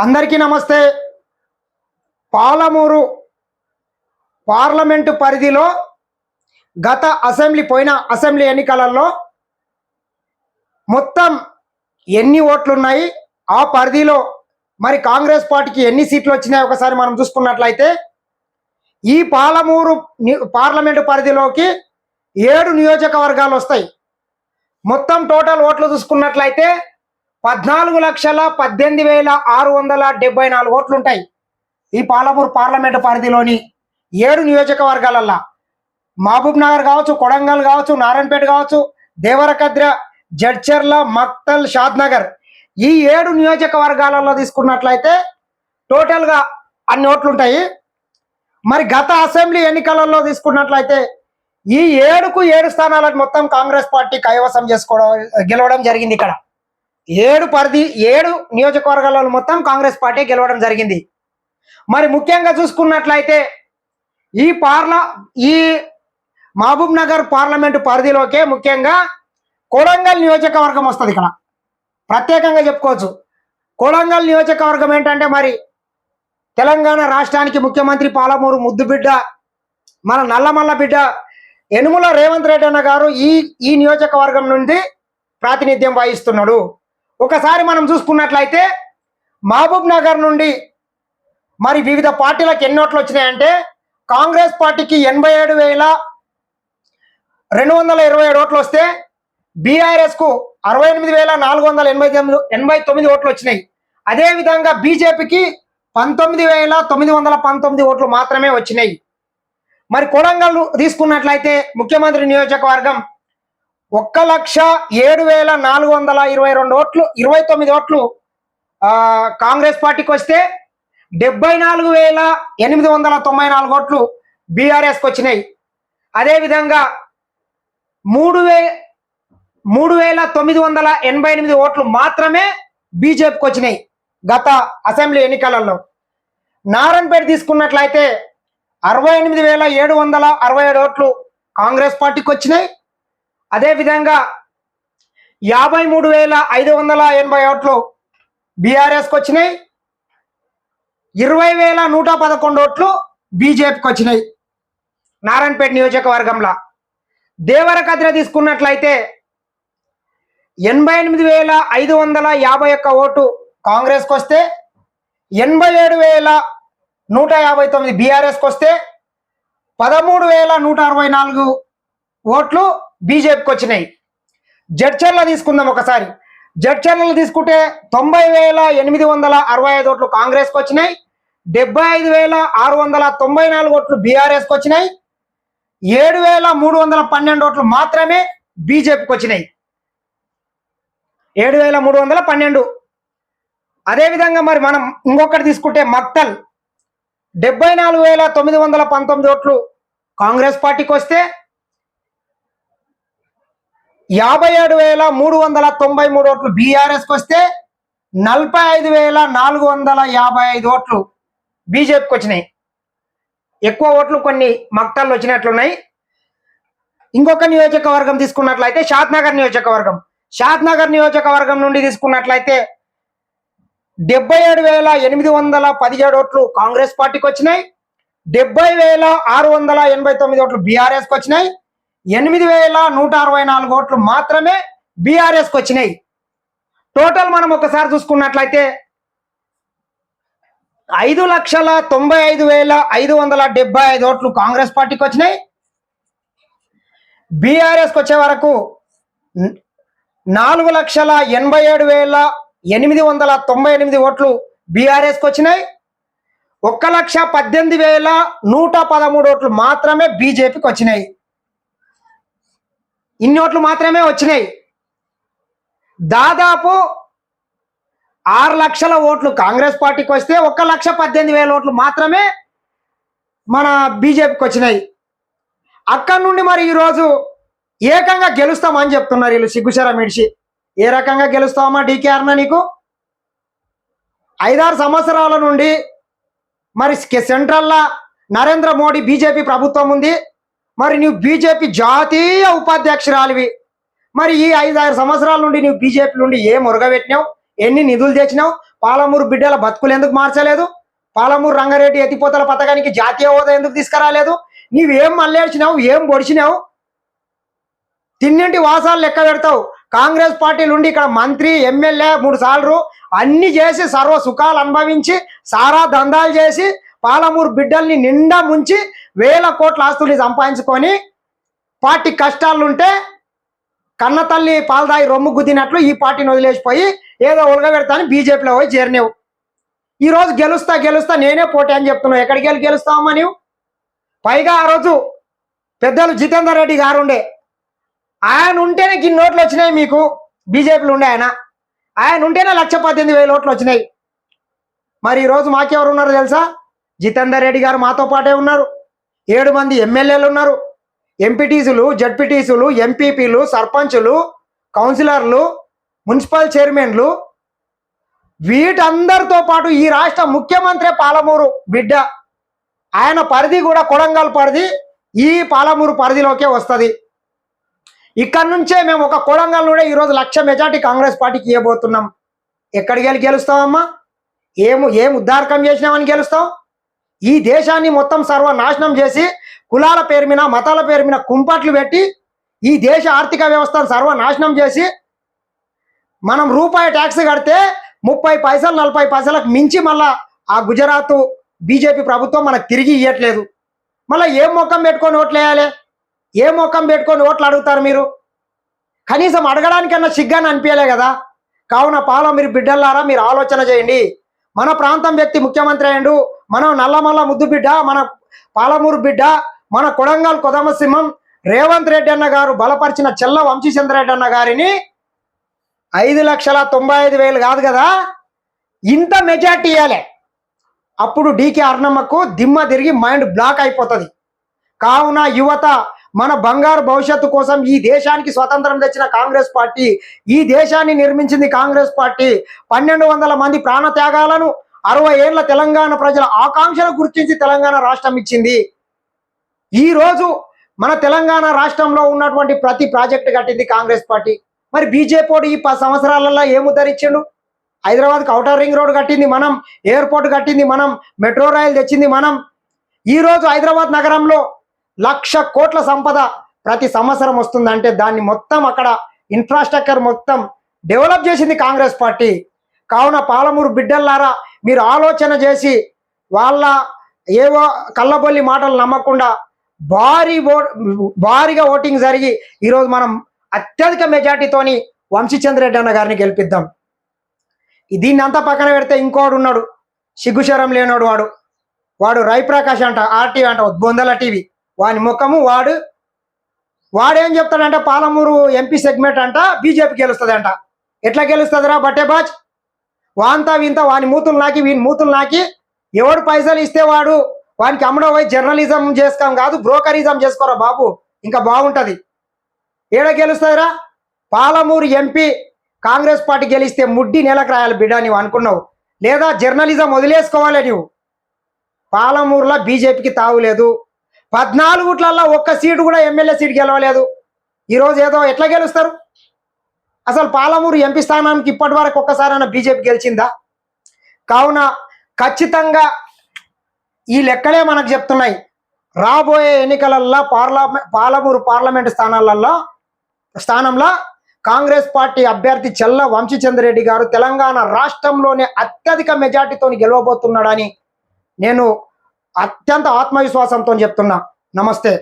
అందరికీ నమస్తే. పాలమూరు పార్లమెంటు పరిధిలో గత అసెంబ్లీ పోయిన అసెంబ్లీ ఎన్నికలలో మొత్తం ఎన్ని ఓట్లున్నాయి? ఆ పరిధిలో మరి కాంగ్రెస్ పార్టీకి ఎన్ని సీట్లు వచ్చినాయి? ఒకసారి మనం చూసుకున్నట్లయితే ఈ పాలమూరు ని- పార్లమెంటు పరిధిలోకి ఏడు నియోజకవర్గాలు వస్తాయి. మొత్తం టోటల్ ఓట్లు చూసుకున్నట్లయితే పద్నాలుగు లక్షల పద్దెనిమిది వేల ఆరు వందల డెబ్బై నాలుగు ఓట్లు ఉంటాయి ఈ పాలమూరు పార్లమెంటు పరిధిలోని ఏడు నియోజకవర్గాలల్లో మహబూబ్ నగర్ కావచ్చు కొడంగల్ కావచ్చు నారాయణపేట కావచ్చు దేవరకద్ర జడ్చర్ల మక్తల్ షాద్ నగర్ ఈ ఏడు నియోజకవర్గాలలో తీసుకున్నట్లయితే టోటల్గా అన్ని ఓట్లు ఉంటాయి మరి గత అసెంబ్లీ ఎన్నికలలో తీసుకున్నట్లయితే ఈ ఏడుకు ఏడు స్థానాలను మొత్తం కాంగ్రెస్ పార్టీ కైవసం చేసుకోవడం గెలవడం జరిగింది ఇక్కడ. ఏడు పరిధి ఏడు నియోజకవర్గాలలో మొత్తం కాంగ్రెస్ పార్టీ గెలవడం జరిగింది. మరి ముఖ్యంగా చూసుకున్నట్లయితే ఈ పార్ల ఈ మహబూబ్ నగర్ పార్లమెంటు పరిధిలోకే ముఖ్యంగా కొడంగల్ నియోజకవర్గం వస్తుంది ఇక్కడ. ప్రత్యేకంగా చెప్పుకోవచ్చు. కొడంగల్ నియోజకవర్గం ఏంటంటే మరి తెలంగాణ రాష్ట్రానికి ముఖ్యమంత్రి పాలమూరు ముద్దుబిడ్డ మన నల్లమల్ల బిడ్డ యనుమల రేవంత్ రెడ్డి అన్న గారు ఈ ఈ నియోజకవర్గం నుండి ప్రాతినిధ్యం వహిస్తున్నాడు. ఒకసారి మనం చూసుకున్నట్లయితే మహబూబ్ నగర్ నుండి మరి వివిధ పార్టీలకు ఎన్ని ఓట్లు వచ్చినాయంటే కాంగ్రెస్ పార్టీకి ఎనభై ఏడు వేల రెండు వందల ఇరవై ఏడు ఓట్లు వస్తే బీఆర్ఎస్కు అరవై ఎనిమిది వేల నాలుగు వందల ఎనభై తొమ్మిది ఎనభై తొమ్మిది ఓట్లు వచ్చినాయి. అదే విధంగా బీజేపీకి పంతొమ్మిది వేల తొమ్మిది వందల పంతొమ్మిది ఓట్లు మాత్రమే వచ్చినాయి. మరి కొడంగల్ తీసుకున్నట్లయితే ముఖ్యమంత్రి నియోజకవర్గం ఒక్క లక్ష ఏడు వేల నాలుగు వందల ఇరవై రెండు ఓట్లు ఇరవై తొమ్మిది ఓట్లు కాంగ్రెస్ పార్టీకి వస్తే డెబ్బై నాలుగు వేల ఎనిమిది వందల తొంభై నాలుగు ఓట్లు బీఆర్ఎస్కి వచ్చినాయి. అదేవిధంగా మూడు వే మూడు వేల తొమ్మిది వందల ఎనభై ఎనిమిది ఓట్లు మాత్రమే బీజేపీకి వచ్చినాయి గత అసెంబ్లీ ఎన్నికలలో. నారాయణపేట తీసుకున్నట్లయితే అరవై ఎనిమిది వేల ఏడు వందల అరవై ఏడు ఓట్లు కాంగ్రెస్ పార్టీకి వచ్చినాయి. అదేవిధంగా యాభై మూడు వేల ఐదు వందల ఎనభై ఓట్లు బీఆర్ఎస్కి వచ్చినాయి. ఇరవై వేల నూట పదకొండు ఓట్లు బీజేపీకి వచ్చినాయి నారాయణపేట నియోజకవర్గంలో. దేవరకద్ర తీసుకున్నట్లయితే ఎనభై ఎనిమిది వేల ఐదు వందల యాభై ఒక్క ఓటు కాంగ్రెస్కి వస్తే ఎనభై ఏడు వేల నూట యాభై తొమ్మిది బీఆర్ఎస్కి వస్తే పదమూడు వేల నూట అరవై నాలుగు ఓట్లు బీజేపీకి వచ్చినాయి. జడ్చర్ల తీసుకుందాం ఒకసారి. జడ్చర్లు తీసుకుంటే తొంభై వేల ఎనిమిది వందల అరవై ఐదు ఓట్లు కాంగ్రెస్కి వచ్చినాయి. డెబ్బై ఐదు వేల ఆరు వందల తొంభై నాలుగు ఓట్లు బీఆర్ఎస్కి వచ్చినాయి. ఏడు వేల మూడు వందల పన్నెండు ఓట్లు మాత్రమే బీజేపీకి వచ్చినాయి. ఏడు వేల మూడు వందల పన్నెండు. అదేవిధంగా మరి మనం ఇంకొకటి తీసుకుంటే మక్తల్. డెబ్బై నాలుగు వేల తొమ్మిది వందల పంతొమ్మిది ఓట్లు కాంగ్రెస్ పార్టీకి వస్తే యాభై ఏడు వేల మూడు వందల తొంభై మూడు ఓట్లు బీఆర్ఎస్కి వస్తే నలభై ఐదు వేల నాలుగు వందల యాభై ఐదు ఓట్లు బీజేపీకి వచ్చినాయి. ఎక్కువ ఓట్లు కొన్ని మక్తల్లో వచ్చినట్లున్నాయి. ఇంకొక నియోజకవర్గం తీసుకున్నట్లయితే షాద్నగర్ నియోజకవర్గం. షాద్నగర్ నియోజకవర్గం నుండి తీసుకున్నట్లయితే డెబ్బై ఏడు వేల ఎనిమిది వందల పదిహేడు ఓట్లు కాంగ్రెస్ పార్టీకి వచ్చినాయి. డెబ్బై వేల ఆరు వందల ఎనభై తొమ్మిది ఓట్లు బీఆర్ఎస్కి వచ్చినాయి. ఎనిమిది వేల నూట అరవై నాలుగు ఓట్లు మాత్రమే బీఆర్ఎస్కి వచ్చినాయి. టోటల్ మనం ఒకసారి చూసుకున్నట్లయితే ఐదు లక్షల తొంభై ఐదు వేల ఐదు వందల డెబ్బై ఐదు ఓట్లు కాంగ్రెస్ పార్టీకి వచ్చినాయి. బీఆర్ఎస్కి వచ్చే వరకు నాలుగు లక్షల ఎనభై ఏడు వేల ఎనిమిది వందల తొంభై ఎనిమిది ఓట్లు బీఆర్ఎస్కి వచ్చినాయి. ఒక్క లక్ష పద్దెనిమిది వేల నూట పదమూడు ఓట్లు మాత్రమే బీజేపీకి వచ్చినాయి. ఇన్ని ఓట్లు మాత్రమే వచ్చినాయి. దాదాపు ఆరు లక్షల ఓట్లు కాంగ్రెస్ పార్టీకి వస్తే ఒక లక్ష పద్దెనిమిది వేల ఓట్లు మాత్రమే మన బీజేపీకి వచ్చినాయి. అక్కడి నుండి మరి ఈరోజు ఏకంగా గెలుస్తామని చెప్తున్నారు వీళ్ళు సిగ్గుచర మిడిచి. ఏ రకంగా గెలుస్తామా డీకే నీకు? ఐదారు సంవత్సరాల నుండి మరి సెంట్రల్లా నరేంద్ర మోడీ బీజేపీ ప్రభుత్వం ఉంది. మరి నువ్వు బీజేపీ జాతీయ ఉపాధ్యక్షురాలివి. మరి ఈ ఐదారు సంవత్సరాల నుండి నువ్వు బీజేపీ నుండి ఏం ఉరగబెట్టినావు ఎన్ని నిధులు తెచ్చినావు? పాలమూరు బిడ్డల బతుకులు ఎందుకు మార్చలేదు? పాలమూరు రంగారెడ్డి ఎత్తిపోతల పథకానికి జాతీయ హోదా ఎందుకు తీసుకురాలేదు? నీవేం మళ్ళేడ్చినావు ఏం పొడిచినావు తిన్నింటి వాసాలు లెక్క పెడతావు. కాంగ్రెస్ పార్టీ నుండి ఇక్కడ మంత్రి ఎమ్మెల్యే మూడు సార్లు అన్ని చేసి సర్వ సుఖాలు అనుభవించి సారా దందాలు చేసి పాలమూరు బిడ్డల్ని నిండా ముంచి వేల కోట్ల ఆస్తుల్ని సంపాదించుకొని పార్టీ కష్టాలుంటే కన్నతల్లి పాలదాయి రొమ్ము గుద్దినట్లు ఈ పార్టీని వదిలేసిపోయి ఏదో ఉలగబెడతాని బీజేపీలో పోయి చేరినావు. ఈరోజు గెలుస్తా గెలుస్తా నేనే పోటీ అని చెప్తున్నావు. ఎక్కడికి వెళ్ళి గెలుస్తావమ్మా నీవు? పైగా ఆ రోజు పెద్దలు జితేందర్ రెడ్డి గారు ఉండే. ఆయన ఉంటేనే గిన్ని నోట్లు వచ్చినాయి మీకు. బీజేపీలు ఉండే ఆయన. ఆయన ఉంటేనే లక్ష పద్దెనిమిది వేల ఓట్లు వచ్చినాయి. మరి ఈరోజు మాకెవరు ఉన్నారు తెలుసా? జితేందర్ రెడ్డి గారు మాతో పాటే ఉన్నారు. ఏడు మంది ఎమ్మెల్యేలు ఉన్నారు. ఎంపీటీసులు జడ్పీటీసులు ఎంపీపీలు సర్పంచులు కౌన్సిలర్లు మున్సిపల్ చైర్మన్లు. వీటందరితో పాటు ఈ రాష్ట్ర ముఖ్యమంత్రి పాలమూరు బిడ్డ. ఆయన పరిధి కూడా కొడంగల్ పరిధి. ఈ పాలమూరు పరిధిలోకే వస్తుంది. ఇక్కడ నుంచే మేము ఒక కొడంగల్ నుండే ఈరోజు లక్ష మెజార్టీ కాంగ్రెస్ పార్టీకి ఇవ్వబోతున్నాం. ఎక్కడికి వెళ్ళి గెలుస్తావమ్మా? ఏము ఏం ఉద్దారకం చేసినామని గెలుస్తాం ఈ దేశాన్ని మొత్తం సర్వనాశనం చేసి కులాల పేరు మీద మతాల పేరు మీద కుంపట్లు పెట్టి ఈ దేశ ఆర్థిక వ్యవస్థను సర్వనాశనం చేసి మనం రూపాయి ట్యాక్స్ కడితే ముప్పై పైసలు నలభై పైసలకు మించి మళ్ళా ఆ గుజరాత్ బీజేపీ ప్రభుత్వం మనకు తిరిగి ఇవ్వట్లేదు మళ్ళీ ఏం మొక్కం పెట్టుకొని ఓట్లు వేయాలి? ఏ మొక్కం పెట్టుకొని ఓట్లు అడుగుతారు మీరు? కనీసం అడగడానికన్నా సిగ్గాని అనిపించలే కదా. కావున పాల మీరు బిడ్డలారా మీరు ఆలోచన చేయండి. మన ప్రాంతం వ్యక్తి ముఖ్యమంత్రి అయ్యండు మనం నల్లమల్ల ముద్దు బిడ్డ మన పాలమూరు బిడ్డ మన కొడంగల్ కొదమసింహం రేవంత్ రెడ్డి అన్న గారు బలపరిచిన చెల్ల వంశీచంద్రెడ్డి అన్న గారిని ఐదు లక్షల తొంభై ఐదు వేలు కాదు కదా ఇంత మెజార్టీ ఇవ్వాలి అప్పుడు డీకే అర్ణమ్మకు దిమ్మ తిరిగి మైండ్ బ్లాక్ అయిపోతుంది. కావున యువత మన బంగారు భవిష్యత్తు కోసం ఈ దేశానికి స్వతంత్రం తెచ్చిన కాంగ్రెస్ పార్టీ ఈ దేశాన్ని నిర్మించింది కాంగ్రెస్ పార్టీ పన్నెండు వందల మంది ప్రాణ త్యాగాలను అరవై ఏళ్ళ తెలంగాణ ప్రజల ఆకాంక్షను గుర్తించి తెలంగాణ రాష్ట్రం ఇచ్చింది. ఈ రోజు మన తెలంగాణ రాష్ట్రంలో ఉన్నటువంటి ప్రతి ప్రాజెక్టు కట్టింది కాంగ్రెస్ పార్టీ. మరి బీజేపీ ఈ పది సంవత్సరాలలో ఏం ఉద్ధరించిండు హైదరాబాద్కి ఔటర్ రింగ్ రోడ్ కట్టింది మనం ఎయిర్పోర్ట్ కట్టింది మనం మెట్రో రైలు తెచ్చింది మనం. ఈరోజు హైదరాబాద్ నగరంలో లక్ష కోట్ల సంపద ప్రతి సంవత్సరం వస్తుందంటే దాన్ని మొత్తం అక్కడ ఇన్ఫ్రాస్ట్రక్చర్ మొత్తం డెవలప్ చేసింది కాంగ్రెస్ పార్టీ. కావున పాలమూరు బిడ్డల్లారా మీరు ఆలోచన చేసి వాళ్ళ ఏవో కళ్ళబొల్లి మాటలు నమ్మకుండా భారీ ఓ భారీగా ఓటింగ్ జరిగి ఈరోజు మనం అత్యధిక మెజార్టీతోని వంశీచంద్రెడ్డి అన్న గారిని గెలిపిద్దాం. దీన్ని అంతా పక్కన పెడితే ఇంకోడు ఉన్నాడు సిగ్గుశరం లేనోడు వాడు. వాడు రవిప్రకాష్ అంట ఆర్టీవీ అంట బొందల టీవీ. వాని ముఖము వాడు. వాడేం చెప్తాడంటే పాలమూరు ఎంపీ సెగ్మెంట్ అంట బీజేపీ గెలుస్తుంది అంట ఎట్లా గెలుస్తుందిరా బట్టేబాజ్ వాంతా వింత వాని మూతులు నాకి వీని మూతులు నాకి. ఎవడు పైసలు ఇస్తే వాడు వానికి అమ్మడం పోయి జర్నలిజం చేసుకోం కాదు బ్రోకరిజం చేసుకోరా బాబు. ఇంకా బాగుంటుంది. ఏడ గెలుస్తుందిరా పాలమూరు ఎంపీ కాంగ్రెస్ పార్టీ గెలిస్తే ముడ్డి నెలకు రాయాలి బిడ్డ నువ్వు అనుకున్నావు. లేదా జర్నలిజం వదిలేసుకోవాలి నువ్వు పాలమూరులో బీజేపీకి తావులేదు పద్నాలుగుట్లల్లో ఒక్క సీటు కూడా ఎమ్మెల్యే సీట్ గెలవలేదు. ఈరోజు ఏదో ఎట్లా గెలుస్తారు? అసలు పాలమూరు ఎంపీ స్థానానికి ఇప్పటి వరకు ఒక్కసారైనా బీజేపీ గెలిచిందా? కావున ఖచ్చితంగా ఈ లెక్కలే మనకు చెప్తున్నాయి. రాబోయే ఎన్నికలల్లో పార్లమె పాలమూరు పార్లమెంట్ స్థానాలలో స్థానంలో కాంగ్రెస్ పార్టీ అభ్యర్థి చెల్ల వంశీచంద్రెడ్డి గారు తెలంగాణ రాష్ట్రంలోనే అత్యధిక మెజార్టీతో గెలవబోతున్నాడని నేను అత్యంత ఆత్మవిశ్వాసంతో చెప్తున్నా. నమస్తే.